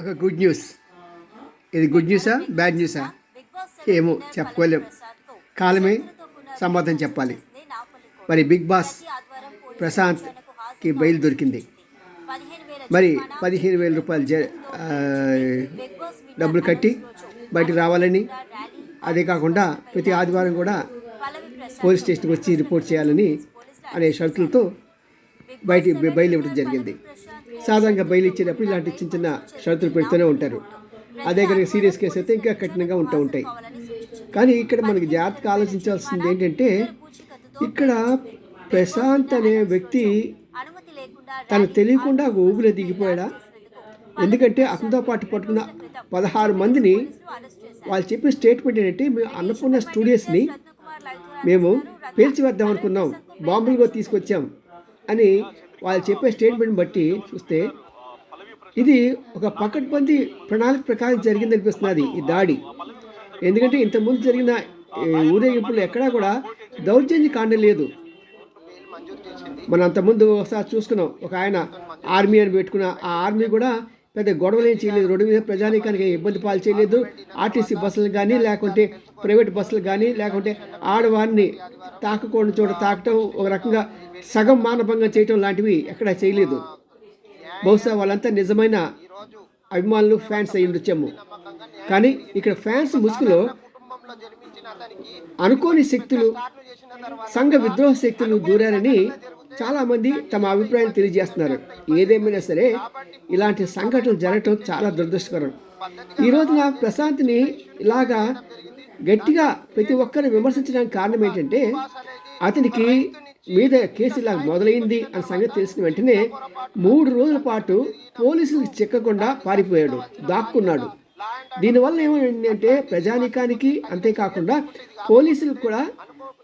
ఒక good news ఇది good న్యూసా బ్యాడ్ న్యూసా ఏమో చెప్పుకోలేం కాలమే సమాధానం చెప్పాలి. మరి బిగ్ బాస్ ప్రశాంత్కి బయలు దొరికింది. మరి పదిహేను వేల రూపాయలు జ డబ్బులు కట్టి బయటకు రావాలని. అదే కాకుండా ప్రతి ఆదివారం కూడా పోలీస్ స్టేషన్కి వచ్చి రిపోర్ట్ చేయాలని అనే షరతులతో బయట బయలు ఇవ్వడం జరిగింది. సాధారణంగా బయలు ఇచ్చేటప్పుడు ఇలాంటి చిన్న చిన్న షరతులు పెడుతూనే ఉంటారు. అదే కనుక సీరియస్ కేసు అయితే ఇంకా కఠినంగా ఉంటూ ఉంటాయి. కానీ ఇక్కడ మనకి జాగ్రత్తగా ఆలోచించాల్సింది ఏంటంటే ఇక్కడ ప్రశాంత్ అనే వ్యక్తి తను తెలియకుండా ఒక దిగిపోయాడా ఎందుకంటే అతనితో పాటు పట్టుకున్న పదహారు మందిని వాళ్ళు చెప్పిన స్టేట్మెంట్ ఏంటంటే మేము అన్నపూర్ణ స్టూడియోస్ని మేము పేల్చివేద్దాం అనుకున్నాం. బాంబులుగా తీసుకొచ్చాం అని వాళ్ళు చెప్పే స్టేట్మెంట్ బట్టి చూస్తే ఇది ఒక పకడ్బందీ ప్రణాళిక ప్రకారం జరిగింది అనిపిస్తున్నది ఈ దాడి. ఎందుకంటే ఇంతకుముందు జరిగిన ఈ ఊరేగింపులు ఎక్కడా కూడా దౌర్జన్య కాండం లేదు. మనం అంతకుముందు ఒకసారి చూసుకున్నాం. ఒక ఆయన ఆర్మీ అని పెట్టుకున్న ఆ ఆర్మీ కూడా పెద్ద గొడవలు ఏం చేయలేదు. రోడ్డు మీద ప్రజానీకానికి ఇబ్బంది పాలు చేయలేదు. ఆర్టీసీ బస్సులు కానీ లేకుంటే ప్రైవేట్ బస్సులు కానీ లేకుంటే ఆడవారిని తాకకుండా చోట తాకటం ఒక రకంగా సగం మానభంగం చేయటం లాంటివి ఎక్కడా చేయలేదు. బహుశా వాళ్ళంతా నిజమైన అభిమానులు ఫ్యాన్స్ అయి ఉండొచ్చాము. కానీ ఇక్కడ ఫ్యాన్స్ ముసుగులో అనుకోని శక్తులు సంఘ విద్రోహ శక్తులు దూరారని చాలామంది తమ అభిప్రాయం తెలియజేస్తున్నారు. ఏదేమైనా సరే ఇలాంటి సంఘటనలు జరగటం చాలా దురదృష్టకరం. ఈ రోజున ప్రశాంత్ని ఇలాగా గట్టిగా ప్రతి ఒక్కరు విమర్శించడానికి కారణం ఏంటంటే అతనికి మీద కేసు ఇలా మొదలైంది అనే సంగతి తెలిసిన వెంటనే మూడు రోజుల పాటు పోలీసులకు చిక్కకుండా పారిపోయాడు దాక్కున్నాడు. దీనివల్ల ఏమైంది అంటే ప్రజానికానికి అంతేకాకుండా పోలీసులకు కూడా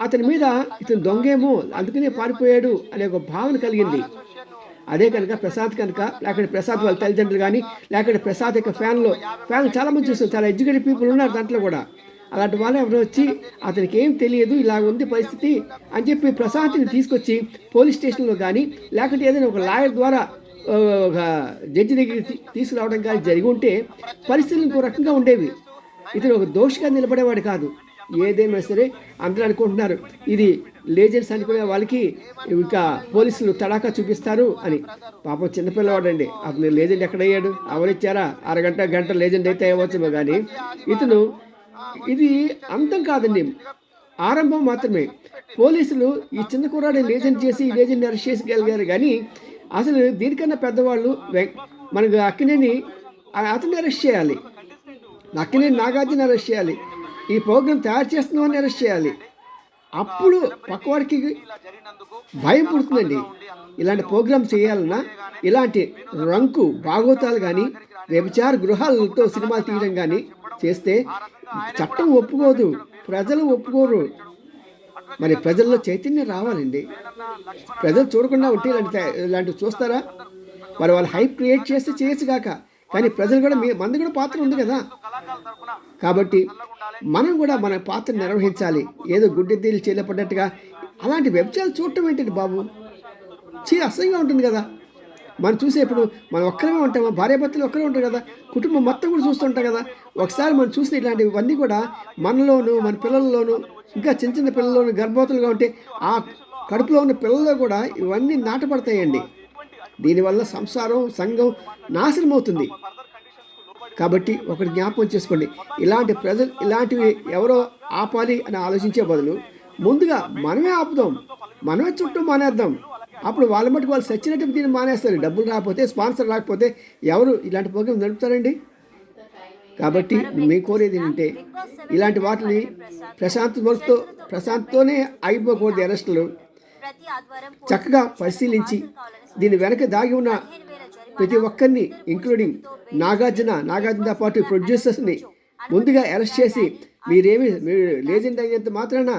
అతని మీద ఇతను దొంగేమో అందుకనే పారిపోయాడు అనే ఒక భావన కలిగింది. అదే కనుక ప్రసాద్ కనుక లేకపోతే ప్రసాద్ వాళ్ళ తల్లిదండ్రులు కానీ లేకపోతే ప్రసాద్ యొక్క ఫ్యాన్లో ఫ్యాన్ చాలా మంది చూస్తారు చాలా ఎడ్యుకేటెడ్ పీపుల్ ఉన్నారు దాంట్లో కూడా. అలాంటి వాళ్ళు ఎవరు వచ్చి అతనికి ఏం తెలియదు ఇలా ఉంది పరిస్థితి అని చెప్పి ప్రశాంతిని తీసుకొచ్చి పోలీస్ స్టేషన్లో కానీ లేకపోతే ఏదైనా ఒక లాయర్ ద్వారా ఒక జడ్జి దగ్గర తీసుకురావడం కానీ జరిగి ఉంటే పరిస్థితులు ఇంకో రకంగా ఉండేవి. ఇతను ఒక దోషిగా నిలబడేవాడు కాదు. ఏదేమైనా సరే అందరూ అనుకుంటున్నారు ఇది లేజెండ్స్ అనుకునే వాళ్ళకి ఇంకా పోలీసులు తడాకా చూపిస్తారు అని. పాపం చిన్నపిల్లవాడండి అతను లేజెండ్ ఎక్కడయ్యాడు? అవరిచ్చారా అరగంట గంట లేజెండ్ అయితే అవ్వచ్చేమో కానీ ఇతను ఇది అంతం కాదండి ఆరంభం మాత్రమే. పోలీసులు ఈ చిన్న కుర్రాడిని లేజెండ్ చేసి ఈ లేజెండ్ అరెస్ట్ చేసి కానీ అసలు దీనికన్నా పెద్దవాళ్ళు మనకు అక్కినేని అతన్ని అరెస్ట్ చేయాలి. అక్కినేని నాగార్జున అరెస్ట్ చేయాలి. ఈ ప్రోగ్రాం తయారు చేస్తున్నామని అరెస్ట్ చేయాలి. అప్పుడు పక్కవాడికి భయం పుడుతుందండి. ఇలాంటి ప్రోగ్రామ్ చేయాలన్నా ఇలాంటి రంకు భాగవతాలు కానీ వ్యభిచార గృహాలతో సినిమాలు తీయడం కానీ చేస్తే చట్టం ఒప్పుకోదు ప్రజలు ఒప్పుకోరు. మరి ప్రజల్లో చైతన్యం రావాలండి. ప్రజలు చూడకుండా ఉంటే ఇలాంటి ఇలాంటివి చూస్తారా? మరి వాళ్ళు హైప్ క్రియేట్ చేస్తే చేయొచ్చు కాక. కానీ ప్రజలు కూడా మీ మంది కూడా పాత్ర ఉంది కదా. కాబట్టి మనం కూడా మన పాత్ర నిర్వహించాలి. ఏదో గుడ్డెద్దీలు చేయలేపడ్డట్టుగా అలాంటి వెబ్సైట్లు చూడటం ఏంటండి బాబు? చీ అసహ్యంగా ఉంటుంది కదా. మనం చూసేప్పుడు మనం ఒక్కరమే ఉంటామా? భార్యాభర్తలు ఒక్కరే ఉంటారు కదా. కుటుంబం మొత్తం కూడా చూస్తుంటాం కదా. ఒకసారి మనం చూసిన ఇలాంటివన్నీ కూడా మనలోను మన పిల్లల్లోనూ ఇంకా చిన్న చిన్న పిల్లల్లోనూ గర్భవతులుగా ఉంటే ఆ కడుపులో ఉన్న పిల్లల్లో కూడా ఇవన్నీ నాటపడతాయండి దీనివల్ల సంసారం సంఘం నాశనం అవుతుంది కాబట్టి ఒకటి జ్ఞాపకం చేసుకోండి. ఇలాంటి ప్రజలు ఇలాంటివి ఎవరో ఆపాలి అని ఆలోచించే బదులు ముందుగా మనమే ఆపుదాం. మనమే చుట్టూ మానేద్దాం. అప్పుడు వాళ్ళ మటుకు వాళ్ళు సచ్చినట్టు దీన్ని మానేస్తారు. డబ్బులు రాకపోతే స్పాన్సర్ రాకపోతే ఎవరు ఇలాంటి ప్రోగ్రాం నడుపుతారండి? కాబట్టి మేము కోరేది ఏంటంటే ఇలాంటి వాటిని ప్రశాంత్ మనసుతో ప్రశాంత్తోనే అయిపోకూడదు అరెస్టులు. చక్కగా పరిశీలించి దీని వెనక దాగి ఉన్న ప్రతి ఒక్కరిని ఇంక్లూడింగ్ నాగార్జున నాగార్జునతో పాటు ప్రొడ్యూసర్స్ని ముందుగా అరెస్ట్ చేసి మీరేమి మీరు లేజెండ్ అయినంత మాత్రాన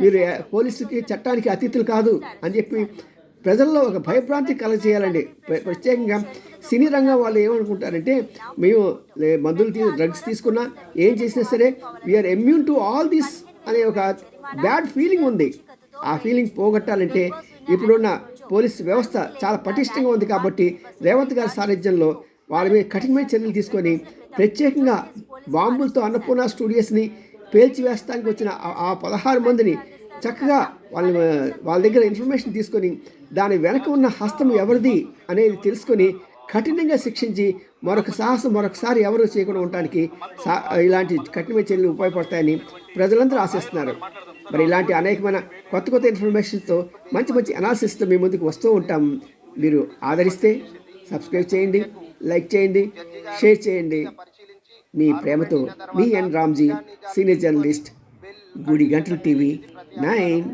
మీరు పోలీసుకి చట్టానికి అతిథులు కాదు అని చెప్పి ప్రజల్లో ఒక భయభ్రాంతి కలగజేయాలండి. ప్ర- ప్రత్యేకంగా సినీ రంగం వాళ్ళు ఏమనుకుంటారంటే మేము మందులు తీ డ్రగ్స్ తీసుకున్నా ఏం చేసినా సరే we are immune to all this అనే ఒక బ్యాడ్ ఫీలింగ్ ఉంది. ఆ ఫీలింగ్ పోగొట్టాలంటే ఇప్పుడున్న పోలీస్ వ్యవస్థ చాలా పటిష్టంగా ఉంది కాబట్టి రేవంత్ గారి సారథ్యంలో వాళ్ళ మీద కఠినమైన చర్యలు తీసుకొని ప్రత్యేకంగా బాంబులతో అన్నపూర్ణ స్టూడియోస్ని పేల్చివేస్తానికి వచ్చిన ఆ- ఆ పదహారు మందిని చక్కగా వాళ్ళ వాళ్ళ దగ్గర ఇన్ఫర్మేషన్ తీసుకొని దాని వెనక ఉన్న హస్తం ఎవరిది అనేది తెలుసుకొని కఠినంగా శిక్షించి మరొక సాహసం మరొకసారి ఎవరు చేయకుండా ఉండటానికి సా ఇలాంటి కఠినమైన చర్యలు ఉపయోగపడతాయని ప్రజలందరూ ఆశిస్తున్నారు. మరి ఇలాంటి అనేకమైన కొత్త కొత్త ఇన్ఫర్మేషన్తో మంచి మంచి అనాలిసిస్తో మీ ముందుకు వస్తూ ఉంటాం. మీరు ఆదరిస్తే సబ్స్క్రైబ్ చేయండి లైక్ చేయండి షేర్ చేయండి. మీ ప్రేమతో మీ ఎన్ రామ్జీ సీనియర్ జర్నలిస్ట్ గుడి గంటల టీవీ నైన్.